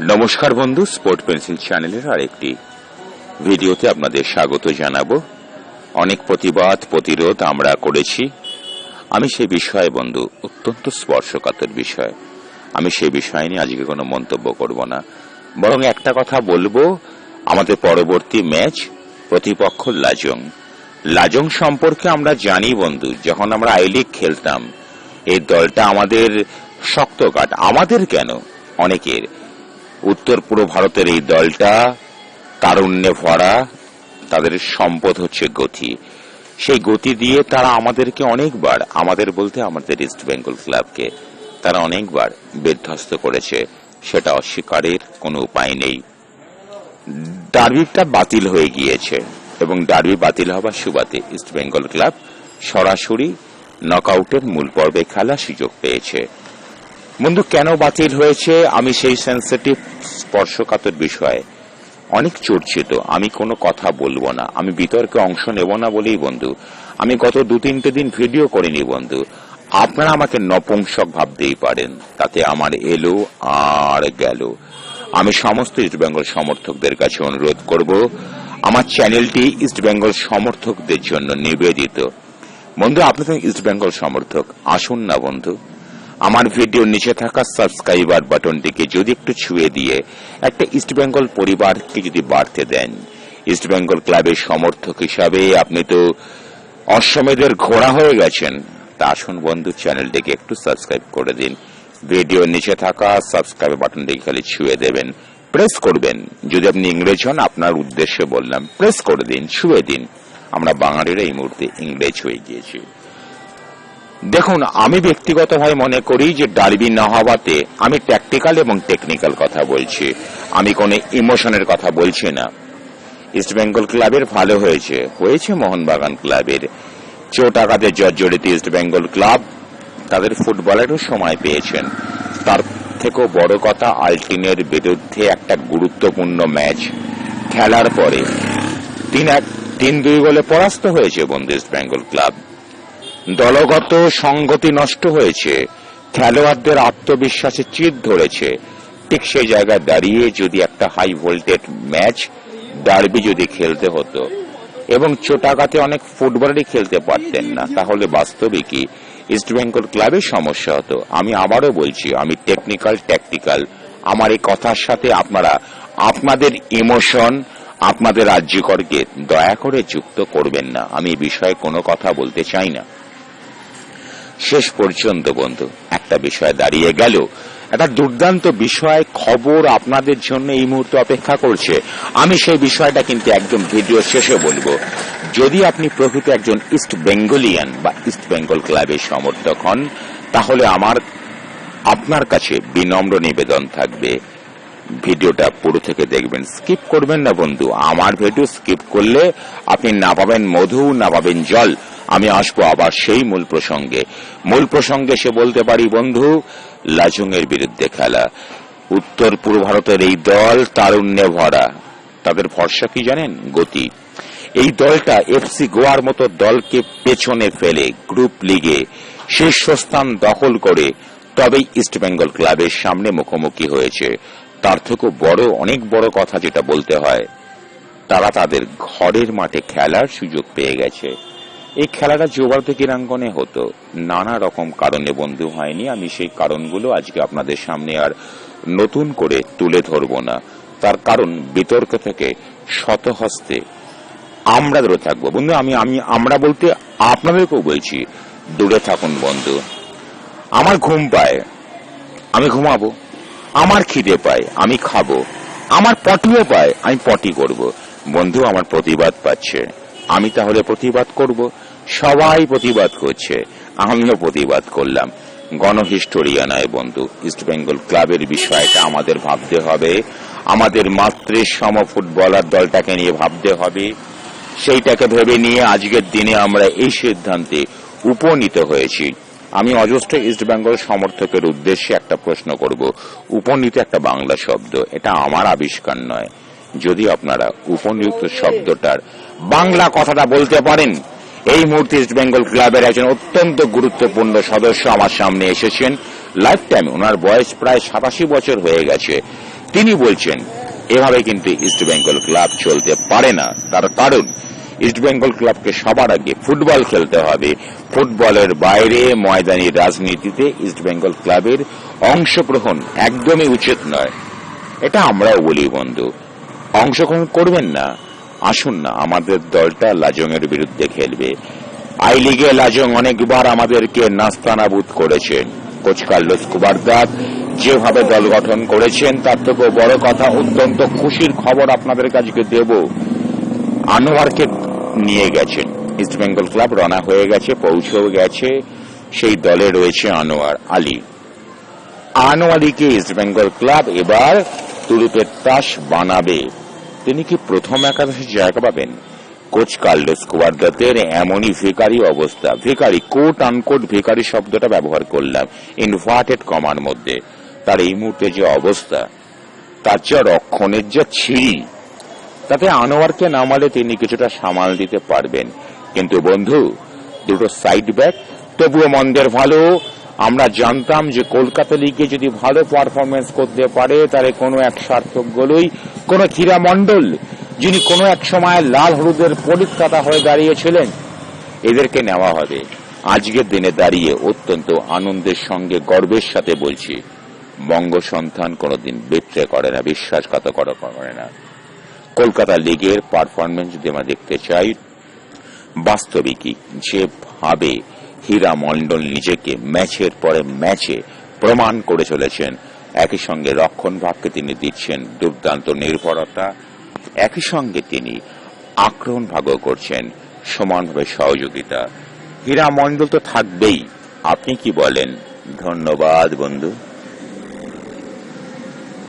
নমস্কার বন্ধু sport pencil চ্যানেলের আরেকটি ভিডিওতে আপনাদের স্বাগত জানাব। অনেক প্রতিবাদ, প্রতিরোধ আমরা করেছি। আমি সেই বিষয়ে বন্ধু, অত্যন্ত স্পর্শকাতর বিষয়। আমি সেই বিষয় নিয়ে আজকে কোনো মন্তব্য করব না। বরং একটা কথা বলব, আমাদের পরবর্তী ম্যাচ প্রতিপক্ষ লাজং। লাজং সম্পর্কে আমরা জানি বন্ধু, যখন আমরা আই লিগ খেলতাম, এই দলটা আমাদের শক্ত কাঠ। আমাদের কেন? অনেকের। উত্তর পূর্ব ভারতের এই দলটা তারুণ্যে ভরা, তাদের সম্পদ হচ্ছে গতি। সেই গতি দিয়ে তারা আমাদেরকে অনেকবার, আমাদের বলতে আমাদের ইস্ট বেঙ্গল ক্লাবকে তারা অনেকবার বিধ্বস্ত করেছে। সেটা অস্বীকারের কোনো উপায় নেই। ডার্বিটা বাতিল হয়ে গিয়েছে এবং ডার্বি বাতিল হবার সুবাদে ইস্ট বেঙ্গল ক্লাব সরাসরি নকআউটের মূল পর্বে খেলার সুযোগ পেয়েছে। বন্ধু, কেন বাতিল হয়েছে? আমি সেই সেন্সিটিভ স্পর্শকাতর বিষয়ে অনেক চর্চিত। আমি কোনো কথা বলব না। আমি বিতর্কে অংশ নেব না বলেই বন্ধু। আমি গত দু তিনটে দিন ভিডিও করিনি বন্ধু। আপনারা আমাকে নপুংসক ভাবতেই পারেন। তাতে আমার এলো আর গেল। আমি সমস্ত ইস্টবেঙ্গল সমর্থকদের কাছে অনুরোধ করব, আমার চ্যানেলটি ইস্টবেঙ্গল সমর্থকদের জন্য নিবেদিত। বন্ধু, আপনি তো ইস্টবেঙ্গল সমর্থক। আসুন না বন্ধু। আমার ভিডিওর নিচে থাকা সাবস্ক্রাইবার বাটনটিকে যদি একটু ছুঁয়ে দিয়ে একটা ইস্টবেঙ্গল পরিবারকে যদি বাড়তে দেন। ইস্টবেঙ্গল ক্লাবের সমর্থক হিসাবে আপনি তো অশ্বমেধের ঘোড়া হয়ে গেছেন। তা আসুন বন্ধু চ্যানেলটিকে একটু সাবস্ক্রাইব করে দিন। ভিডিওর নিচে থাকা সাবস্ক্রাইব বাটনটিকে খালি ছুঁয়ে দেবেন। প্রেস করবেন। যদি আপনি ইংরেজ হন, আপনার উদ্দেশ্যে বললাম প্রেস করে দিন, ছুঁয়ে দিন। আমরা বাঙালিরা এই মুহূর্তে ইংরেজ হয়ে গিয়েছি। দেখুন, আমি ব্যক্তিগতভাবে মনে করি যে ডার্বি না হওয়াতে আমি ট্যাকটিক্যাল এবং টেকনিক্যাল কথা বলছি। আমি কোনো ইমোশনের কথা বলছি না। ইস্টবেঙ্গল ক্লাবের ভালো হয়েছে। হয়েছে মোহনবাগান ক্লাবের চোট আঘাতে জর্জরিত ইস্টবেঙ্গল ক্লাব তাদের ফুটবলেরও সময় পেয়েছেন। তার থেকেও বড় কথা, আলটিনের বিরুদ্ধে একটা গুরুত্বপূর্ণ ম্যাচ খেলার পরে। তিন এক, তিন দুই গোলে পরাস্ত হয়েছে বন্ধু ইস্টবেঙ্গল ক্লাব দলগত সংগতি নষ্ট হয়েছে। খেলোয়াড়দের আত্মবিশ্বাসে চিত ধরেছে। ঠিক সেই জায়গায় দাঁড়িয়ে যদি একটা হাই ভোল্টেজ ম্যাচ ডার্বি যদি খেলতে হতো। এবং চোটাঘাতে অনেক ফুটবলারই খেলতে পারতেন না। তাহলে বাস্তবিকই ইস্টবেঙ্গল ক্লাবের সমস্যা হতো? আমি আবারও বলছি, আমি টেকনিক্যাল ট্যাকটিক্যাল আমার এই কথার সাথে আপনারা, আপনাদের ইমোশন আপনাদের রাজ্যকরকে দয়া করে যুক্ত করবেন না। আমি এই বিষয়ে কোনো কথা বলতে চাই না। শেষ পর্যন্ত, বন্ধু। একটা বিষয় দাঁড়িয়ে গেল। একটা দুর্দান্ত বিষয়, খবর আপনাদের জন্য এই মুহূর্তে অপেক্ষা করছে। আমি সেই বিষয়টা কিন্তু একদম ভিডিও শেষে বলব। যদি আপনি প্রকৃত একজন ইস্ট বেঙ্গলিয়ান বা ইস্ট বেঙ্গল ক্লাবের সমর্থক হন, তাহলে আমার, আপনার কাছে বিনম্র নিবেদন থাকবে। ভিডিওটা পুরো থেকে দেখবেন। স্কিপ করবেন না, বন্ধু। আমার ভিডিও স্কিপ করলে আপনি না পাবেন মধু, না পাবেন জল। আমি আসব আবার সেই মূল প্রসঙ্গে। মূল প্রসঙ্গে সে বলতে পারি, বন্ধু লাজুং এর বিরুদ্ধে খেলা। উত্তর পূর্ব ভারতের এই দল তারুণ্যে ভরা। তাদের ভরসা কি জানেন? গতি। এই দলটা এফসি গোয়ার মতো দলকে পেছনে ফেলে গ্রুপ লিগে শীর্ষস্থান দখল করে তবেই ইস্টবেঙ্গল ক্লাবের সামনে মুখোমুখি হয়েছে। তার থেকেও বড়, অনেক বড় কথা যেটা বলতে হয়, তারা তাদের ঘরের মাঠে খেলার সুযোগ পেয়ে গেছে। এই খেলাটা যুবভারতী ক্রীড়াঙ্গনে হতো। নানা রকম কারণে বন্ধু হয়নি। আমি সেই কারণগুলো আজকে আপনাদের সামনে আর নতুন করে তুলে ধরব না। তার কারণ বিতর্ক থেকে শতহস্তে আমরা দূরে থাকব। বন্ধু, আমি আমি, আমরা বলতে আপনাদেরকেও বলছি, দূরে থাকুন বন্ধু। আমার ঘুম পায়। আমি ঘুমাবো। আমার খিদে পায়। আমি খাব। আমার পটিও পায়। আমি পটি করব। বন্ধু, আমার প্রতিবাদ পাচ্ছে। আমি তাহলে প্রতিবাদ করব। সবাই প্রতিবাদ করছে। আমিও প্রতিবাদ করলাম। গণহিস্টোরিয়ানায় বন্ধু ইস্টবেঙ্গল ক্লাবের বিষয়টা আমাদের ভাবতে হবে। আমাদের মাতৃসম ফুটবলার দলটাকে নিয়ে ভাবতে হবে। সেইটাকে ভেবে নিয়ে আজকের দিনে আমরা এই সিদ্ধান্তে উপনীত হয়েছি। আমি অজস্র ইস্টবেঙ্গল সমর্থকের উদ্দেশ্যে একটা প্রশ্ন করব। উপনীত একটা বাংলা শব্দ, এটা আমার আবিষ্কার নয়। যদি আপনারা উপনীত শব্দটার বাংলা কথাটা বলতে পারেন এই মুহূর্তে ইস্ট বেঙ্গল ক্লাবের একজন অত্যন্ত গুরুত্বপূর্ণ সদস্য আমার সামনে এসেছেন। লাইফ টাইম ওনার বয়স প্রায় সাতাশি বছর হয়ে গেছে। তিনি বলছেন, এভাবে কিন্তু ইস্ট বেঙ্গল ক্লাব চলতে পারে না। তার কারণ ইস্ট বেঙ্গল ক্লাবকে সবার আগে ফুটবল খেলতে হবে। ফুটবলের বাইরে ময়দানি রাজনীতিতে ইস্ট বেঙ্গল ক্লাবের অংশগ্রহণ একদমই উচিত নয়। এটা আমরাও বলি, বন্ধু। অংশগ্রহণ করবেন না। আসুন না, আমাদের দলটা লাজংয়ের বিরুদ্ধে খেলবে। আই লিগে লাজং অনেকবার আমাদেরকে নাস্তানাবুদ করেছেন। কোচ কার্লোস কুবারদার যেভাবে দল গঠন করেছেন, তার থেকেও বড় কথা, অত্যন্ত খুশির খবর আপনাদের কাছে দেব। আনোয়ারকে নিয়ে গেছেন। ইস্ট বেঙ্গল ক্লাব রওনা হয়ে গেছে, পৌঁছেও গেছে। সেই দলে রয়েছে আনোয়ার আলী। আনোয়ারিকে আলীকে ইস্ট বেঙ্গল ক্লাব এবার তুরুপের তাস বানাবে। তিনি কি প্রথম একাদশে জায়গা পাবেন? কোচ কার্লোস কুয়ারদাতের এমনই ভিকারি অবস্থা। ভিকারি কোট আনকোট ভিকারি শব্দটা ব্যবহার করলাম ইনভার্টেড কমার মধ্যে। তার এই মুহূর্তে যে অবস্থা, তার যা রক্ষণের যা ছিঁড়ি, তাতে আনোয়ারকে নামালে তিনি কিছুটা সামাল দিতে পারবেন। কিন্তু বন্ধু, দুটো সাইড ব্যাক তবুও মন্দের ভালো আমরা জানতাম যে কলকাতা লিগে যদি ভালো পারফরমেন্স করতে পারে, তাহলে কোনো এক সার্থক গোলই, কোনো হীরা মণ্ডল, যিনি কোনো এক সময় লাল হলুদের পরিত্রাতা হয়ে দাঁড়িয়েছিলেন, এদেরকে নেওয়া হবে। আজকের দিনে দাঁড়িয়ে অত্যন্ত আনন্দের সঙ্গে গর্বের সাথে বলছি, বঙ্গ সন্তান কোনোদিন বিট্রে করে না, বিশ্বাসঘাতকতা করে না। কলকাতা লিগের পারফরমেন্স যদি আমরা দেখতে চাই, বাস্তবিকই যেভাবে হীরা মণ্ডল নিজেকে ম্যাচের পরে ম্যাচে প্রমাণ করে চলেছেন। একই সঙ্গে রক্ষণভাগকে তিনি দিচ্ছেন দুর্দান্ত নির্ভরতা। একই সঙ্গে তিনি আক্রমণ ভাগও করছেন সমানভাবে সহযোগিতা। হীরা মণ্ডল তো থাকবেই। আপনি কি বলেন? ধন্যবাদ, বন্ধু।